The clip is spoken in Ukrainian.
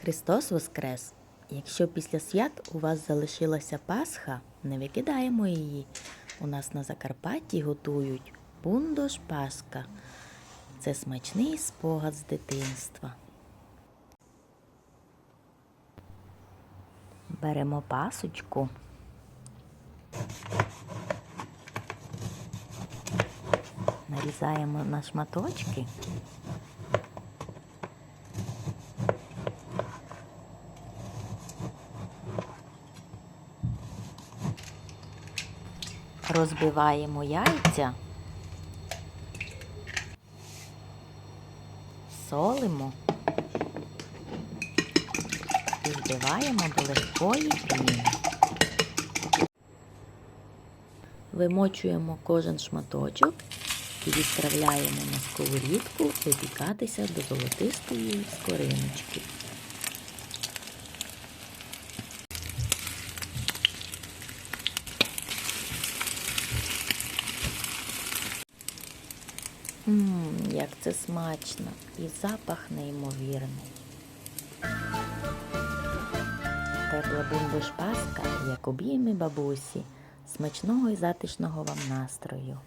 Христос Воскрес! Якщо після свят у вас залишилася Пасха, не викидаємо її. У нас на Закарпатті готують бундош Пасха. Це смачний спогад з дитинства. Беремо пасочку. Нарізаємо на шматочки. Розбиваємо яйця, солимо і збиваємо до легкої піни. Вимочуємо кожен шматочок і відправляємо на сковорідку випікатися до золотистої скориночки. Ммм, як це смачно і запах неймовірний. Тепла бундуш паска, як обійми бабусі. Смачного і затишного вам настрою.